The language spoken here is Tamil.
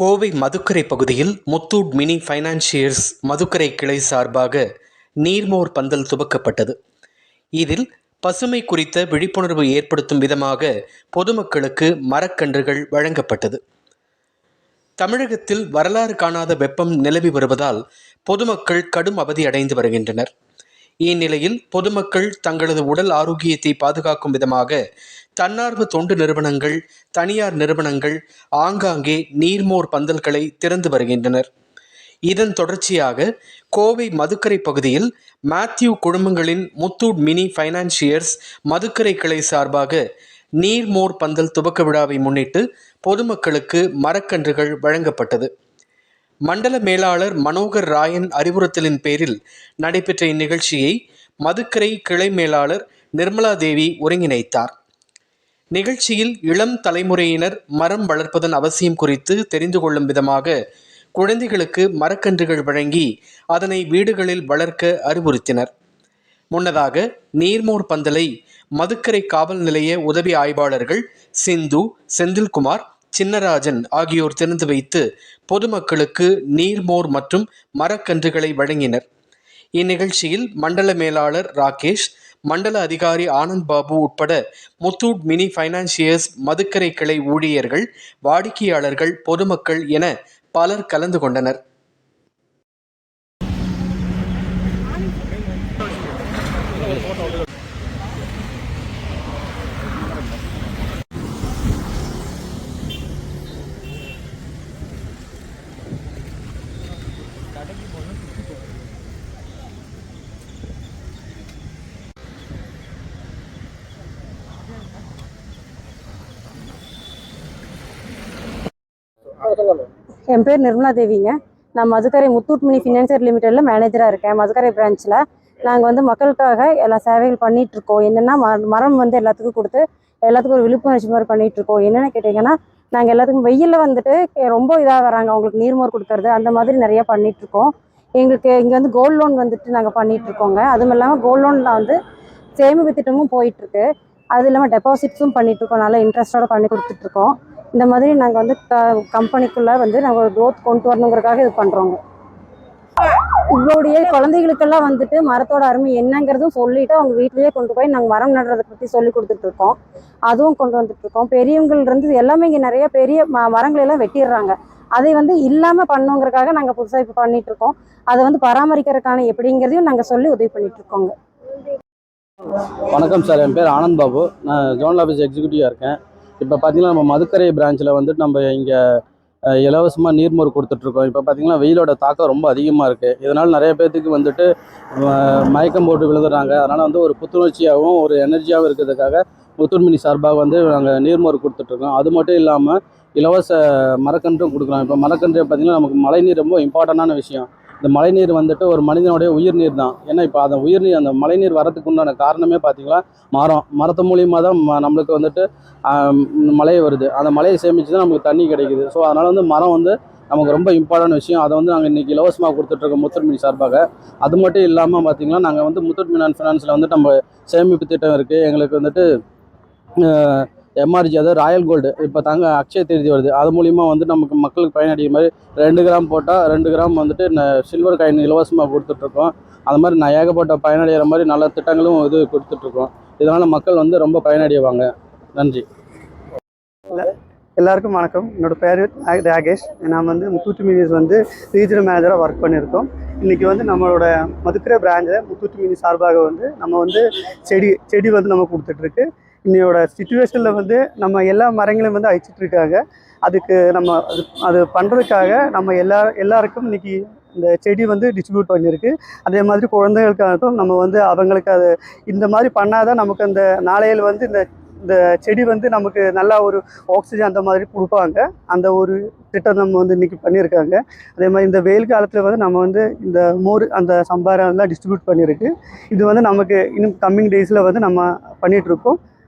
கோவை மதுக்கரை பகுதியில் முத்தூட் மினி ஃபைனான்சியர்ஸ் மதுக்கரை கிளை சார்பாக நீர்மோர் பந்தல் துவக்கப்பட்டது. இதில் பசுமை குறித்த விழிப்புணர்வு ஏற்படுத்தும் விதமாக பொதுமக்களுக்கு மரக்கன்றுகள் வழங்கப்பட்டது. தமிழகத்தில் வரலாறு காணாத வெப்பம் நிலவி வருவதால் பொதுமக்கள் கடும் அவதி அடைந்து வருகின்றனர். இந்நிலையில் பொதுமக்கள் தங்களது உடல் ஆரோக்கியத்தை பாதுகாக்கும் விதமாக தன்னார்வ தொண்டு நிறுவனங்கள் தனியார் நிறுவனங்கள் ஆங்காங்கே நீர்மோர் பந்தல்களை திறந்து வருகின்றனர். இதன் தொடர்ச்சியாக கோவை மதுக்கரை பகுதியில் மேத்யூ குழுமங்களின் முத்தூட் மினி ஃபைனான்சியர்ஸ் மதுக்கரை கிளை சார்பாக நீர்மோர் பந்தல் துவக்க விழாவை முன்னிட்டு பொதுமக்களுக்கு மரக்கன்றுகள் வழங்கப்பட்டது. மண்டல மேலாளர் மனோகர் ராயன் அறிவுறுத்தலின் பேரில் நடைபெற்ற இந்நிகழ்ச்சியை மதுக்கரை கிளை மேலாளர் நிர்மலா தேவி ஒருங்கிணைத்தார். நிகழ்ச்சியில் இளம் தலைமுறையினர் மரம் வளர்ப்பதன் அவசியம் குறித்து தெரிந்து கொள்ளும் விதமாக குழந்தைகளுக்கு மரக்கன்றுகள் வழங்கி அதனை வீடுகளில் வளர்க்க அறிவுறுத்தினர். முன்னதாக நீர்மோர் பந்தலை மதுக்கரை காவல் நிலைய உதவி ஆய்வாளர்கள் சிந்து செந்தில்குமார் சின்னராஜன் ஆகியோர் திறந்து வைத்து பொதுமக்களுக்கு நீர்மோர் மற்றும் மரக்கன்றுகளை வழங்கினர். இந்நிகழ்ச்சியில் மண்டல மேலாளர் ராகேஷ் மண்டல அதிகாரி ஆனந்த் பாபு உட்பட முத்தூட் மினி ஃபைனான்சியர்ஸ் மதுக்கரை கிளை ஊழியர்கள் வாடிக்கையாளர்கள் பொதுமக்கள் என பலர் கலந்து கொண்டனர். என் பேர் நிர்மலா தேவிங்க. நான் மதுக்கரை முத்தூட் மினி ஃபினான்சியர் லிமிடெடில் மேனேஜராக இருக்கேன். மதுக்கரை பிரான்ச்சில் நாங்கள் வந்து மக்களுக்காக எல்லா சேவைகள் பண்ணிட்டு இருக்கோம். என்னென்னா மரம் வந்து எல்லாத்துக்கும் கொடுத்து எல்லாத்துக்கும் ஒரு விழிப்புணர்ச்சி மாதிரி பண்ணிட்டு இருக்கோம். என்னென்ன கேட்டிங்கன்னா நாங்கள் எல்லாத்துக்கும் வெயிலில் வந்துட்டு ரொம்ப இதாக வராங்க. அவங்களுக்கு நீர்மோர் கொடுக்கறது அந்த மாதிரி நிறைய பண்ணிட்டு இருக்கோம். எங்களுக்கு இங்கே வந்து கோல்ட் லோன் வந்துட்டு நாங்கள் பண்ணிட்டு இருக்கோங்க. அதுவும் இல்லாமல் கோல்ட் லோனில் வந்து சேமிப்பு திட்டமும் போயிட்டு இருக்கு. அது இல்லாமல் டெபாசிட்ஸும் பண்ணிட்டு இருக்கோம். நல்லா இன்ட்ரெஸ்டோட பண்ணி கொடுத்துட்டு இருக்கோம். இந்த மாதிரி நாங்கள் வந்து க கம்பெனிக்குள்ளே வந்து நாங்கள் ஒரு க்ரோத் கொண்டு வரணுங்கிறதுக்காக இது பண்ணுறோங்க உங்களுடைய குழந்தைகளுக்கெல்லாம் வந்துட்டு மரத்தோட அருமை என்னங்கிறதும் சொல்லிட்டு அவங்க வீட்லேயே கொண்டு போய் நாங்கள் மரம் நடுறதை பற்றி சொல்லி கொடுத்துட்டு இருக்கோம். அதுவும் கொண்டு வந்துட்டு இருக்கோம். இருந்து எல்லாமே இங்கே நிறைய பெரிய ம மரங்களை எல்லாம் வெட்டிடுறாங்க. அதை வந்து இல்லாமல் பண்ணுங்கிறதுக்காக நாங்கள் புதுசாக இப்போ பண்ணிட்டு இருக்கோம். அதை வந்து பராமரிக்கிறதுக்கான எப்படிங்கிறதையும் நாங்கள் சொல்லி உதவி பண்ணிட்டு இருக்கோங்க. வணக்கம் சார். என் பேர் ஆனந்த் பாபு. நான் ஜோனல் ஆஃபீஸ் எக்ஸிக்யூட்டிவாக இருக்கேன். இப்போ பார்த்தீங்கன்னா நம்ம மதுக்கரை பிரான்ச்சில் வந்துட்டு நம்ம இங்கே இலவசமாக நீர்மோர் கொடுத்துட்ருக்கோம். இப்போ பார்த்தீங்கன்னா வெயிலோட தாக்கம் ரொம்ப அதிகமாக இருக்குது இதனால் நிறைய பேர்த்துக்கு வந்துட்டு மயக்கம் போட்டு விழுந்துடுறாங்க. அதனால் வந்து ஒரு புத்துணர்ச்சியாகவும் ஒரு எனர்ஜியாகவும் இருக்கிறதுக்காக முத்தூர்மினி சார்பாக வந்து நாங்கள் நீர்மோர் கொடுத்துட்ருக்கோம். அது மட்டும் இல்லாமல் இலவச மரக்கன்றும் கொடுக்குறோம் இப்போ மரக்கன்று பார்த்தீங்கன்னா நமக்கு மழைநீர் ரொம்ப இம்பார்ட்டண்டான விஷயம். இந்த மழைநீர் வந்துட்டு ஒரு மனிதனுடைய உயிர்நீர் தான். ஏன்னா இப்போ அந்த உயிர்நீர் அந்த மழைநீர் வரதுக்கு உண்டான காரணமே பார்த்தீங்கன்னா மரம் மரத்து மூலியமாக தான் ம- நம்மளுக்கு வந்துட்டு மழை வருது. அந்த மழையை சேமித்து தான் நமக்கு தண்ணி கிடைக்குது. ஸோ அதனால் வந்து மரம் வந்து நமக்கு ரொம்ப இம்பார்ட்டன்ட் விஷயம். அதை வந்து நாங்கள் இன்றைக்கி இலவசமாக கொடுத்துட்ருக்கோம் முத்தூட் சார்பாக. அது மட்டும் இல்லாமல் பார்த்தீங்கன்னா நாங்கள் வந்து முத்துட்மினான் ஃபினான்ஸில் வந்துட்டு நம்ம சேமிப்பு திட்டம் இருக்குது எங்களுக்கு வந்துட்டு எம்ஆர்ஜி அதாவது ராயல் கோல்டு இப்போ தாங்க அக்ஷய திருதி வருது. அது மூலிமா வந்து நமக்கு மக்களுக்கு பயனடிக்கிற மாதிரி ரெண்டு கிராம் போட்டால் ரெண்டு கிராம் வந்துட்டு சில்வர் காயின் இலவசமாக கொடுத்துட்ருக்கோம். அது மாதிரி நான் ஏகப்பட்ட பயனடைகிற மாதிரி நல்ல திட்டங்களும் இது கொடுத்துட்ருக்கோம். இதனால் மக்கள் வந்து ரொம்ப பயனடைவாங்க. நன்றி. எல்லாருக்கும் வணக்கம். என்னோட பேர் ராகேஷ். நான் வந்து முத்தூட்டு மினிஸ் வந்து ரீஜனல் மேனேஜராக ஒர்க் பண்ணியிருக்கோம். இன்றைக்கி வந்து நம்மளோட மதுக்கரை பிராஞ்சில் முத்தூட்டு மினி சார்பாக வந்து நம்ம வந்து செடி செடி வந்து நம்ம கொடுத்துட்ருக்கு. இன்னையோட சுச்சுவேஷனில் வந்து நம்ம எல்லா மரங்களையும் வந்து அழிச்சிட்ருக்காங்க அதுக்கு நம்ம அது அது பண்ணுறதுக்காக நம்ம எல்லா எல்லாருக்கும் இன்னைக்கு இந்த செடி வந்து டிஸ்ட்ரிபியூட் பண்ணியிருக்கு. அதே மாதிரி குழந்தைகளுக்காகட்டும் நம்ம வந்து அவங்களுக்கு அது இந்த மாதிரி பண்ணாதான் நமக்கு அந்த நாளையில் வந்து இந்த இந்த செடி வந்து நமக்கு நல்லா ஒரு ஆக்சிஜன் அந்த மாதிரி கொடுப்பாங்க. அந்த ஒரு திட்டம் நம்ம வந்து இன்னைக்கு பண்ணியிருக்காங்க. அதே மாதிரி இந்த வெயில் காலத்தில் வந்து நம்ம வந்து இந்த மோர் அந்த சம்பாரம்லாம் டிஸ்ட்ரிபியூட் பண்ணியிருக்கு. இது வந்து நமக்கு இன்னும் கம்மிங் டேஸில் வந்து நம்ம பண்ணிகிட்ருக்கோம்